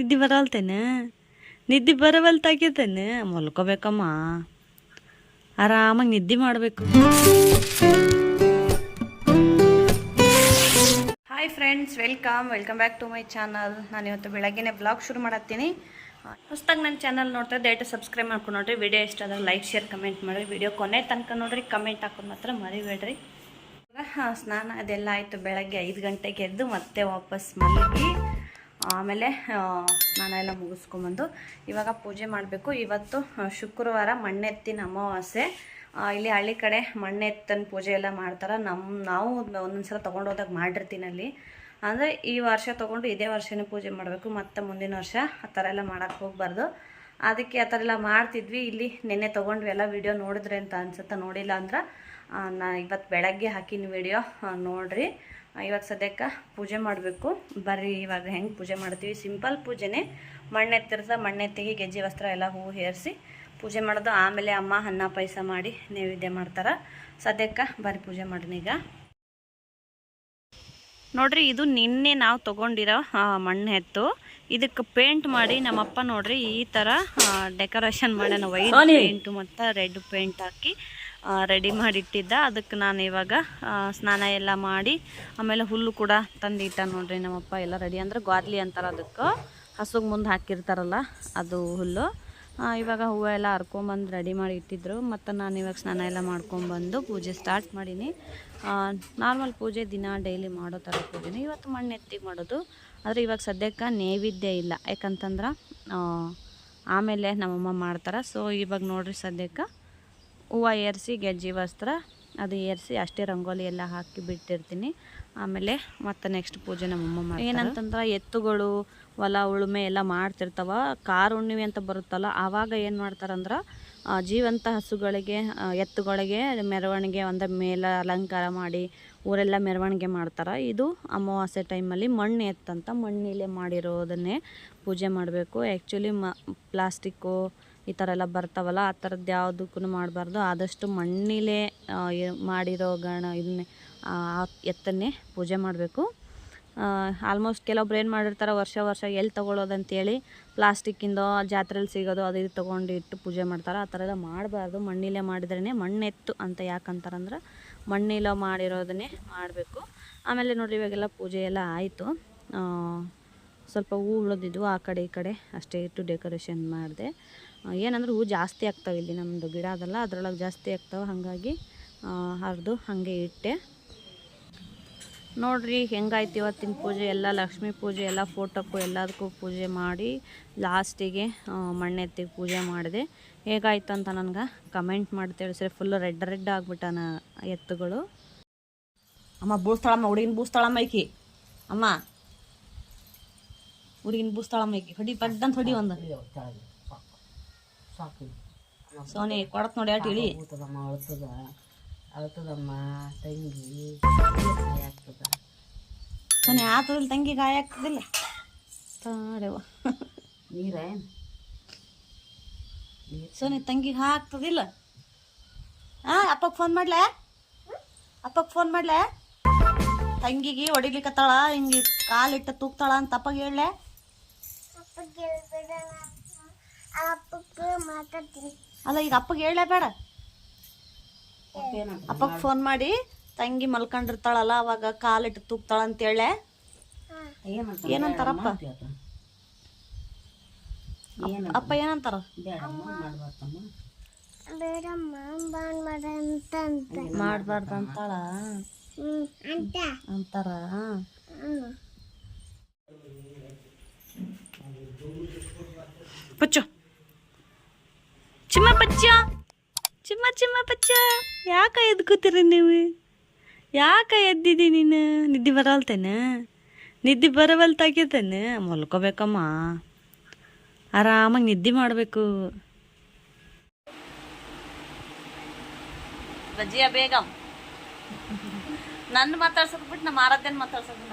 ನಿದ್ದೆ ಬರಲ್ತೇನೆ? ನಿದ್ದೆ ಬರವಲ್ತಾಗ್ಯತೇನೆ ಮಲ್ಕೋಬೇಕಮ್ಮ. ಆರಾಮಾಗಿ ನಿದ್ದೆ ಮಾಡಬೇಕು. Hi friends welcome welcome back to my channel ನಾನು ಇವತ್ತು ಬೆಳಗ್ಗೆನೆ ಬ್ಲಾಗ್ ಶುರು ಮಾಡತ್ತೀನಿ. ಹೊಸ್ದಾಗಿ ನನ್ನ ಚಾನಲ್ ನೋಡ್ತಾ ದಯವಿಟ್ಟು ಸಬ್ಸ್ಕ್ರೈಬ್ ಮಾಡ್ಕೊಂಡು ನೋಡ್ರಿ. ವಿಡಿಯೋ ಇಷ್ಟ ಆದಾಗ ಲೈಕ್ ಶೇರ್ ಕಮೆಂಟ್ ಮಾಡಿರಿ. ವಿಡಿಯೋ ಕೊನೆ ತನಕ ನೋಡ್ರಿ. ಕಮೆಂಟ್ ಹಾಕೋದು ಮಾತ್ರ ಮರಿಬೇಡ್ರಿ. ಹಾಂ ಸ್ನಾನ ಅದೆಲ್ಲ ಆಯಿತು. ಬೆಳಗ್ಗೆ ಐದು ಗಂಟೆಗೆ ಎದ್ದು ಮತ್ತೆ ವಾಪಸ್ ಮಲಗಿ. ಆಮೇಲೆ ಸ್ನಾನ ಎಲ್ಲ ಮುಗಿಸ್ಕೊಂಬಂದು ಇವಾಗ ಪೂಜೆ ಮಾಡಬೇಕು. ಇವತ್ತು ಶುಕ್ರವಾರ ಮಣ್ಣೆತ್ತಿನ ಅಮಾವಾಸ್ಯೆ. ಇಲ್ಲಿ ಹಳ್ಳಿ ಕಡೆ ಮಣ್ಣೆತ್ತನ ಪೂಜೆ ಎಲ್ಲ ಮಾಡ್ತಾರೆ. ನಮ್ಮ ನಾವು ಒಂದೊಂದ್ಸಲ ತೊಗೊಂಡೋದಾಗ ಮಾಡಿರ್ತೀನಿ ಅಲ್ಲಿ. ಅಂದರೆ ಈ ವರ್ಷ ತೊಗೊಂಡು ಇದೇ ವರ್ಷನೇ ಪೂಜೆ ಮಾಡಬೇಕು. ಮತ್ತು ಮುಂದಿನ ವರ್ಷ ಆ ಥರ ಎಲ್ಲ ಮಾಡೋಕ್ಕೆ ಹೋಗ್ಬಾರ್ದು. ಅದಕ್ಕೆ ಆ ಥರ ಎಲ್ಲ ಮಾಡ್ತಿದ್ವಿ. ಇಲ್ಲಿ ನಿನ್ನೆ ತೊಗೊಂಡ್ವಿ ಎಲ್ಲ ವಿಡಿಯೋ ನೋಡಿದ್ರೆ ಅಂತ ಅನ್ಸುತ್ತೆ ನೋಡಿಲ್ಲ ಅಂದ್ರೆ ನಾ ಇವತ್ತು ಬೆಳಗ್ಗೆ ಹಾಕಿನ ವಿಡಿಯೋ ನೋಡ್ರಿ. ಇವಾಗ ಸದ್ಯಕ್ಕೆ ಪೂಜೆ ಮಾಡಬೇಕು. ಬರ್ರಿ ಇವಾಗ ಹೆಂಗೆ ಪೂಜೆ ಮಾಡ್ತೀವಿ. ಸಿಂಪಲ್ ಪೂಜೆನೇ. ಮಣ್ಣೆ ಮಣ್ಣೆತ್ತಿಗೆ ಗೆಜ್ಜೆ ವಸ್ತ್ರ ಎಲ್ಲ ಹೂವು ಹೇರಿಸಿ ಪೂಜೆ ಮಾಡೋದು. ಆಮೇಲೆ ಅಮ್ಮ ಅನ್ನ ಪಾಯಸ ಮಾಡಿ ನೈವೇದ್ಯ ಮಾಡ್ತಾರೆ. ಸದ್ಯಕ್ಕೆ ಬರ್ರಿ ಪೂಜೆ ಈಗ. ನೋಡ್ರಿ ಇದು ನಿನ್ನೆ ನಾವು ತಗೊಂಡಿರೋ ಮಣ್ಣು ಎತ್ತು. ಇದಕ್ಕೆ ಪೇಂಟ್ ಮಾಡಿ ನಮ್ಮಪ್ಪ ನೋಡ್ರಿ ಈ ಥರ ಡೆಕೋರೇಷನ್ ಮಾಡ್ಯಾನ ವೈಟ್ ಪೇಂಟು ಮತ್ತು ರೆಡ್ ಪೇಂಟ್ ಹಾಕಿ. ರೆಡಿ ಮಾಡಿಟ್ಟಿದ್ದ. ಅದಕ್ಕೆ ನಾನು ಇವಾಗ ಸ್ನಾನ ಎಲ್ಲ ಮಾಡಿ, ಆಮೇಲೆ ಹುಲ್ಲು ಕೂಡ ತಂದಿಟ್ಟ ನೋಡ್ರಿ ನಮ್ಮಪ್ಪ. ಎಲ್ಲ ರೆಡಿ ಅಂದ್ರೆ ಗ್ವಾದ್ಲಿ ಅಂತಾರೆ ಅದಕ್ಕೆ. ಹಸುಗೆ ಮುಂದೆ ಹಾಕಿರ್ತಾರಲ್ಲ, ಅದು ಹುಲ್ಲು. ಇವಾಗ ಹೂವು ಎಲ್ಲ ಹರ್ಕೊಂಬಂದು ರೆಡಿ ಮಾಡಿ ಇಟ್ಟಿದ್ರು. ಮತ್ತು ನಾನು ಇವಾಗ ಸ್ನಾನ ಎಲ್ಲ ಮಾಡ್ಕೊಂಬಂದು ಪೂಜೆ ಸ್ಟಾರ್ಟ್ ಮಾಡೀನಿ. ನಾರ್ಮಲ್ ಪೂಜೆ ದಿನ ಡೈಲಿ ಮಾಡೋ ಥರ ಪೂಜೆನೇ. ಇವತ್ತು ಮಣ್ಣು ಎತ್ತಿಗೆ ಮಾಡೋದು. ಆದರೆ ಇವಾಗ ಸದ್ಯಕ್ಕೆ ನೈವೇದ್ಯ ಇಲ್ಲ. ಯಾಕಂತಂದ್ರೆ ಆಮೇಲೆ ನಮ್ಮಮ್ಮ ಮಾಡ್ತಾರೆ. ಸೊ ಇವಾಗ ನೋಡಿರಿ ಸದ್ಯಕ್ಕೆ ಹೂವು ಏರಿಸಿ ಗೆಜ್ಜಿ ವಸ್ತ್ರ ಅದು ಏರಿಸಿ ಅಷ್ಟೇ ರಂಗೋಲಿ ಎಲ್ಲ ಹಾಕಿ ಬಿಟ್ಟಿರ್ತೀನಿ. ಆಮೇಲೆ ಮತ್ತೆ ನೆಕ್ಸ್ಟ್ ಪೂಜೆ ನಮ್ಮಮ್ಮ ಮಾಡಿ ಏನಂತಂದ್ರೆ ಎತ್ತುಗಳು, ಹೊಲ, ಉಳುಮೆ ಎಲ್ಲ ಮಾಡ್ತಿರ್ತಾವ. ಕಾರ್ ಹುಣ್ಣಿಮೆ ಅಂತ ಬರುತ್ತಲ್ಲ, ಆವಾಗ ಏನು ಮಾಡ್ತಾರಂದ್ರೆ ಜೀವಂತ ಹಸುಗಳಿಗೆ ಎತ್ತುಗಳಿಗೆ ಮೆರವಣಿಗೆ ಒಂದು ಮೇಲೆ ಅಲಂಕಾರ ಮಾಡಿ ಊರೆಲ್ಲ ಮೆರವಣಿಗೆ ಮಾಡ್ತಾರೆ. ಇದು ಅಮಾವಾಸ್ಯೆ ಟೈಮಲ್ಲಿ ಮಣ್ಣು ಎತ್ತಂತ ಮಣ್ಣಿಲೆ ಮಾಡಿರೋದನ್ನೇ ಪೂಜೆ ಮಾಡಬೇಕು. ಆ್ಯಕ್ಚುಲಿ ಮ, ಪ್ಲಾಸ್ಟಿಕ್ಕು ಈ ಥರ ಎಲ್ಲ ಬರ್ತಾವಲ್ಲ, ಆ ಥರದ್ದು ಯಾವುದಕ್ಕೂ ಮಾಡಬಾರ್ದು. ಆದಷ್ಟು ಮಣ್ಣಿಲೇ ಮಾಡಿರೋ ಗಣ, ಇದನ್ನೇ ಎತ್ತನ್ನೇ ಪೂಜೆ ಮಾಡಬೇಕು. ಆಲ್ಮೋಸ್ಟ್ ಕೆಲವೊಬ್ರು ಏನು ಮಾಡಿರ್ತಾರೆ, ವರ್ಷ ವರ್ಷ ಎಲ್ಲಿ ತೊಗೊಳೋದಂತೇಳಿ ಪ್ಲಾಸ್ಟಿಕ್ಕಿಂದ ಜಾತ್ರೆಯಲ್ಲಿ ಸಿಗೋದು ಅದು ಇದು ತೊಗೊಂಡು ಇಟ್ಟು ಪೂಜೆ ಮಾಡ್ತಾರೆ. ಆ ಥರ ಎಲ್ಲ ಮಾಡಬಾರ್ದು. ಮಣ್ಣಿಲೆ ಮಾಡಿದ್ರೇ ಮಣ್ಣೆತ್ತು ಅಂತ ಯಾಕಂತಾರಂದ್ರೆ ಮಣ್ಣಿಲ ಮಾಡಿರೋದನ್ನೇ ಮಾಡಬೇಕು. ಆಮೇಲೆ ನೋಡಿ ಇವಾಗೆಲ್ಲ ಪೂಜೆ ಎಲ್ಲ ಆಯಿತು. ಸ್ವಲ್ಪ ಹೂ ಉಳಿದಿದ್ವು, ಆ ಕಡೆ ಈ ಕಡೆ ಅಷ್ಟೇ ಇಟ್ಟು ಡೆಕೋರೇಷನ್ ಮಾಡಿದೆ. ಏನಂದ್ರೆ ಹೂ ಜಾಸ್ತಿ ಆಗ್ತಾವೆ ಇಲ್ಲಿ ನಮ್ಮದು ಗಿಡ ಅದಲ್ಲ, ಅದ್ರೊಳಗೆ ಜಾಸ್ತಿ ಆಗ್ತಾವೆ. ಹಾಗಾಗಿ ಹರಿದು ಹಾಗೆ ಇಟ್ಟೆ. ನೋಡ್ರಿ, ಹೆಂಗಾಯ್ತು ಇವತ್ತಿನ ಪೂಜೆ. ಎಲ್ಲ ಲಕ್ಷ್ಮೀ ಪೂಜೆ, ಎಲ್ಲ ಫೋಟೋಕ್ಕೂ ಎಲ್ಲದಕ್ಕೂ ಪೂಜೆ ಮಾಡಿ ಲಾಸ್ಟಿಗೆ ಮಣ್ಣೆತ್ತಿಗೆ ಪೂಜೆ ಮಾಡಿದೆ. ಹೇಗಾಯ್ತು ಅಂತ ನನಗೆ ಕಮೆಂಟ್ ಮಾಡಿ ತಿಳಿಸ್ರಿ. ಫುಲ್ ರೆಡ್ ರೆಡ್ ಆಗ್ಬಿಟ್ಟಾನ ಎತ್ತುಗಳು. ಅಮ್ಮ ಬೂಸ್ತಾಳಮ್ಮ ಹುಡುಗಿನ ಬೂಸ್ತಾಳಮ್ಮ ಐಕಿ. ಅಮ್ಮ, ಹುಡುಗಿನ ಬೂಸ್ತಾಳಮ್ಮ ಐಕಿ. ಹೊಡಿ, ಪಡ್ಡಂತ ಹೊಡಿ ಒಂದು. ಸಾಕು. ಸೋನಿ ಕೊಡತ್ ನೋಡಿ ಆಟ ಇಳಿ. ಅಳ್ತದ. ಅಳ್ತದಮ್ಮ ತಂಗಿ. ಆಗ್ತದ ಸೋನಿ ಆತದಿಲ್ಲ ತಂಗಿ ಗಾಯ ಆಗ್ತದಿಲ್ಲ? ತಾಡವ ನೀರ ಸೋನಿ ತಂಗಿಗೆ ಹಾಕ್ತದಿಲ್ಲ ಹಾಂ ಅಪ್ಪಗೆ ಫೋನ್ ಮಾಡ್ಲೆ? ಅಪ್ಪಗೆ ಫೋನ್ ಮಾಡ್ಲೆ? ತಂಗಿಗೆ ಹೊಡಿಲಿಕ್ಕತ್ತಾಳ ಹಿಂಗೆ ಕಾಲಿಟ್ಟ ತೂಕ್ತಾಳ ಅಂತ ಅಪ್ಪಗೆ ಹೇಳಲೆ? ಅಲ್ಲ ಈಗ ಅಪ್ಪಗೆ ಹೇಳಲೇ ಬೇಡ. ಅಪ್ಪಗೆ ಫೋನ್ ಮಾಡಿ ತಂಗಿ ಮಲ್ಕೊಂಡಿರ್ತಾಳಲ್ಲ ಅವಾಗ ಕಾಲಿಟ್ಟು ತೂಗ್ತಾಳ ಅಂತ ಹೇಳೆ ಏನಂತ ಏನಂತಾರಪ್ಪ? ಏನಂತ ಅಪ್ಪ ಏನಂತಾರ? ಬೇಡಮ್ಮ ಮಾಡ್ಬಾರ್ದಮ್ಮ ಮಾಡ್ಬಾರ್ದು ಅಂತಾಳ ಅಂತಾರ? ಪಚ್ಚು. ಚಿಮ್ಮ ಬಚ್ಚ ಚಿಮ್ಮ ಚಿಮ್ಮ ಬಚ್ಚ ಯಾಕ ಎದ್ಕೋತೀರಿ ನೀವು? ಯಾಕ ಎದ್ದಿದಿ ನೀನು? ನಿದ್ದೆ ಬರಲ್ತೇನೆ ನಿದ್ದೆ ಬರವಲ್ತಾಗ್ಯತೇನೆ ಮಲ್ಕೋಬೇಕಮ್ಮ. ಆರಾಮಾಗಿ ನಿದ್ದೆ ಮಾಡಬೇಕು. ಬಜ್ಜಿಯ ಬೇಗ. ನನ್ನ ಮಾತಾಡ್ಸೋದು ಬಿಟ್ಟು ನಮ್ಮ ಆರಾಧ್ಯನ ಮಾತಾಡ್ಸೋದು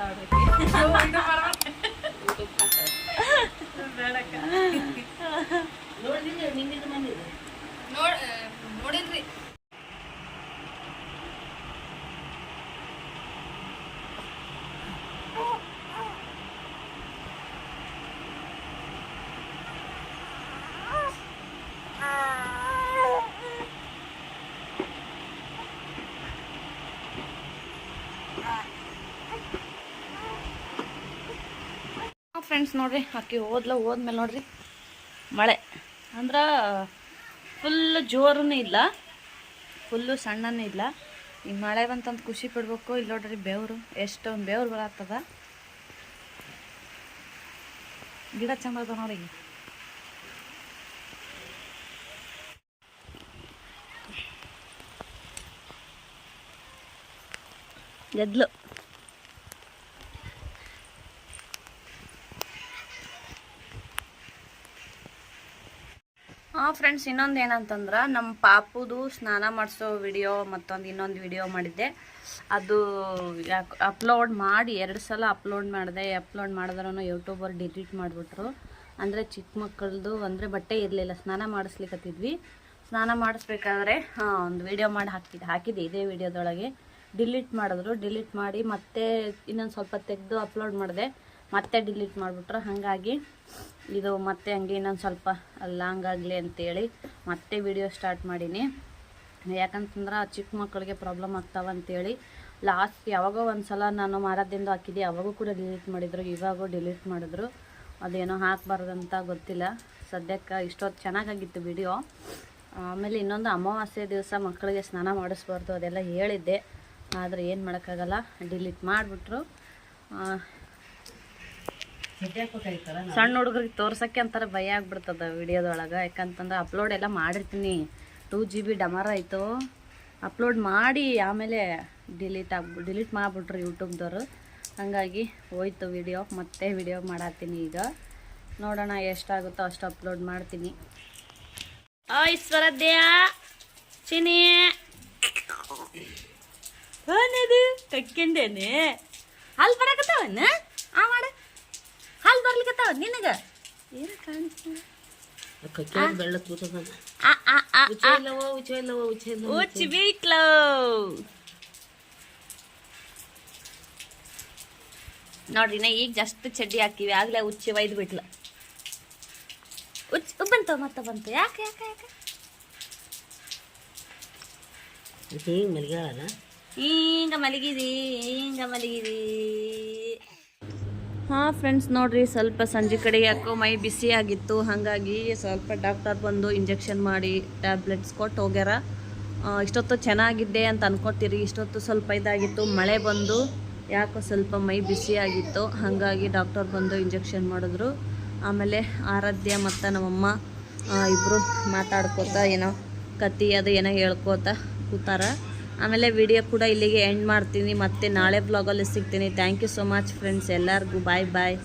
ಫ್ರೆಂಡ್ಸ್ ನೋಡ್ರಿ ಅಕ್ಕಿ ಓದ್ಲ ಹೋದ್ಮೇಲೆ ನೋಡ್ರಿ. ಮಳೆ. ಅಂದ್ರೆ ಫುಲ್ ಜೋರೂ ಇಲ್ಲ. ಫುಲ್ಲು ಸಣ್ಣನೂ ಇಲ್ಲ. ಈ ಮಳೆ ಬಂತಂದು ಖುಷಿ ಪಡ್ಬೇಕು. ಇಲ್ಲಿ ನೋಡ್ರಿ ಬೆವರು. ಎಷ್ಟೊಂದು ಬೆವರು ಬರತ್ತದ ಗಿಡ ಚಂದ ಅದ ನೋಡಿ ಗೆದ್ಲು. ಹಾಂ ಫ್ರೆಂಡ್ಸ್ ಇನ್ನೊಂದು ಏನಂತಂದ್ರೆ ನಮ್ಮ ಪಾಪುದು ಸ್ನಾನ ಮಾಡಿಸೋ ವಿಡಿಯೋ ಮತ್ತೊಂದು ಇನ್ನೊಂದು ವಿಡಿಯೋ ಮಾಡಿದ್ದೆ. ಅದು ಅಪ್ಲೋಡ್ ಮಾಡಿ, ಎರಡು ಸಲ ಅಪ್ಲೋಡ್ ಮಾಡಿದೆ. ಅಪ್ಲೋಡ್ ಮಾಡಿದ್ರೂ ಯೂಟ್ಯೂಬರ್ ಡಿಲೀಟ್ ಮಾಡಿಬಿಟ್ರು. ಅಂದರೆ ಚಿಕ್ಕ ಮಕ್ಕಳದು ಅಂದರೆ ಬಟ್ಟೆ ಇರಲಿಲ್ಲ, ಸ್ನಾನ ಮಾಡಿಸ್ಲಿಕ್ಕತ್ತಿದ್ವಿ ಸ್ನಾನ ಮಾಡಿಸ್ಬೇಕಾದ್ರೆ, ಹಾಂ, ಒಂದು ವಿಡಿಯೋ ಮಾಡಿ ಹಾಕಿದ್ದೆ ಹಾಕಿದ್ದೆ ಇದೇ ವಿಡಿಯೋದೊಳಗೆ ಡಿಲೀಟ್ ಮಾಡಿದ್ರು ಡಿಲೀಟ್ ಮಾಡಿ ಮತ್ತೆ ಇನ್ನೊಂದು ಸ್ವಲ್ಪ ತೆಗೆದು ಅಪ್ಲೋಡ್ ಮಾಡಿದೆ. ಮತ್ತೆ ಡಿಲೀಟ್ ಮಾಡಿಬಿಟ್ರು. ಹಾಗಾಗಿ ಇದು ಮತ್ತೆ ಹಂಗೆ ಇನ್ನೊಂದು ಸ್ವಲ್ಪ ಲಾಂಗ್ ಆಗಲಿ ಅಂತೇಳಿ ಮತ್ತೆ ವಿಡಿಯೋ ಸ್ಟಾರ್ಟ್ ಮಾಡೀನಿ. ಯಾಕಂತಂದ್ರೆ ಚಿಕ್ಕ ಮಕ್ಕಳಿಗೆ ಪ್ರಾಬ್ಲಮ್ ಆಗ್ತಾವ ಅಂತೇಳಿ ಲಾಸ್ಟ್ ಯಾವಾಗೋ ಒಂದು ಸಲ ನಾನು ಮಾರದಿಂದ ಹಾಕಿದ್ದೆ, ಯಾವಾಗೂ ಕೂಡ ಡಿಲೀಟ್ ಮಾಡಿದರು, ಇವಾಗೂ ಡಿಲೀಟ್ ಮಾಡಿದ್ರು. ಅದೇನೋ ಹಾಕಬಾರ್ದಂತ ಗೊತ್ತಿಲ್ಲ. ಸದ್ಯಕ್ಕೆ ಇಷ್ಟೊತ್ತು ಚೆನ್ನಾಗಾಗಿತ್ತು ವಿಡಿಯೋ ಆಮೇಲೆ ಇನ್ನೊಂದು ಅಮಾವಾಸ್ಯೆ ದಿವಸ ಮಕ್ಕಳಿಗೆ ಸ್ನಾನ ಮಾಡಿಸ್ಬಾರ್ದು ಅದೆಲ್ಲ ಹೇಳಿದ್ದೆ. ಆದರೆ ಏನು ಮಾಡೋಕ್ಕಾಗಲ್ಲ ಡಿಲೀಟ್ ಮಾಡಿಬಿಟ್ರು. ಸಣ್ಣ ಹುಡುಗರಿಗೆ ತೋರ್ಸಕ್ಕೆ ಅಂತಾರ ಭಯ ಆಗ್ಬಿಡ್ತದ ವಿಡಿಯೋದೊಳಗೆ. ಯಾಕಂತಂದ್ರೆ ಅಪ್ಲೋಡ್ ಎಲ್ಲ ಮಾಡಿರ್ತೀನಿ. ಟೂ ಜಿ ಬಿ ಡಮರ್ ಆಯಿತು. ಅಪ್ಲೋಡ್ ಮಾಡಿ ಆಮೇಲೆ ಡಿಲೀಟ್ ಆಗ್ಬಿ ಡಿಲೀಟ್ ಮಾಡಿಬಿಟ್ರು ಯೂಟ್ಯೂಬ್ದವರು ಹಾಗಾಗಿ ಹೋಯ್ತು ವಿಡಿಯೋ ಮತ್ತೆ ವಿಡಿಯೋ ಮಾಡತ್ತೀನಿ ಈಗ. ನೋಡೋಣ ಎಷ್ಟಾಗುತ್ತೋ ಅಷ್ಟು ಅಪ್ಲೋಡ್ ಮಾಡ್ತೀನಿ. ಐಶ್ವರದ್ಯಾ ಚಿನಿ ಏನಿದು ಅಲ್ಲಿ ಬರಕತ್ತವನ್ನ ಆ ಮಾಡ. ಬರ್ಲಿಕತ್ತಾವ ನಿನಗ ಏನು ಕಾಣಿಸ್ತಿಲ್ಲ ಕಚ್ಚೋದು ಬೆಳ್ಳ ತೂತದ ಆ ಆ ಆ ಉಚ್ಚ ಇಲ್ಲವೋ ಉಚ್ಚ ಇಲ್ಲವೋ ಉಚ್ಚ ಇಲ್ಲವೋ ಉಚ್ಚ ಬೀಕ್ಲೋ ನೋಡ್ರಿ ನಾ ಈಗ ಜಸ್ಟ್ ಚಡ್ಡಿ ಹಾಕಿವಿ ಆಗ್ಲೇ ಉಚ್ಚಿ ಒಯ್ದು ಬಿಟ್ಲ ಉಚ್ಚ ಬಂತ ಮತ್ತೆ ಬಂತು ಯಾಕೆ ಯಾಕೆ ಯಾಕೆ ಹಿಂಗೆ ಮಲ್ಗ್ಯಾಳಲ್ಲ ಹಿಂಗ ಮಲಗಿದಿ ಹಿಂಗ ಮಲಗಿದಿ ಹಾಂ ಫ್ರೆಂಡ್ಸ್ ನೋಡ್ರಿ, ಸ್ವಲ್ಪ ಸಂಜೆ ಕಡೆ ಯಾಕೋ ಮೈ ಬಿಸಿ ಆಗಿತ್ತು. ಹಾಗಾಗಿ ಸ್ವಲ್ಪ ಡಾಕ್ಟರ್ ಬಂದು ಇಂಜೆಕ್ಷನ್ ಮಾಡಿ ಟ್ಯಾಬ್ಲೆಟ್ಸ್ ಕೊಟ್ಟು ಹೋಗ್ಯಾರ. ಇಷ್ಟೊತ್ತು ಚೆನ್ನಾಗಿದ್ದೆ ಅಂತ ಅನ್ಕೋತೀರಿ. ಇಷ್ಟೊತ್ತು ಸ್ವಲ್ಪ ಇದಾಗಿತ್ತು. ಮಳೆ ಬಂದು ಯಾಕೋ ಸ್ವಲ್ಪ ಮೈ ಬಿಸಿ ಆಗಿತ್ತು. ಹಾಗಾಗಿ ಡಾಕ್ಟರ್ ಬಂದು ಇಂಜೆಕ್ಷನ್ ಮಾಡಿದ್ರು. ಆಮೇಲೆ ಆರಾಧ್ಯ ಮತ್ತು ನಮ್ಮಮ್ಮ ಇಬ್ಬರು ಮಾತಾಡ್ಕೋತ ಏನೋ ಕತ್ತಿ ಅದು ಏನೋ ಹೇಳ್ಕೋತ ಕೂತಾರ. ಆಮೇಲೆ ವಿಡಿಯೋ ಕೂಡ ಇಲ್ಲಿಗೆ ಎಂಡ್ ಮಾಡ್ತೀನಿ. ಮತ್ತೆ ನಾಳೆ ಬ್ಲಾಗಲ್ಲಿ ಸಿಗ್ತೀನಿ. Thank you so much friends ಎಲ್ಲರಿಗೂ ಬಾಯ್ ಬಾಯ್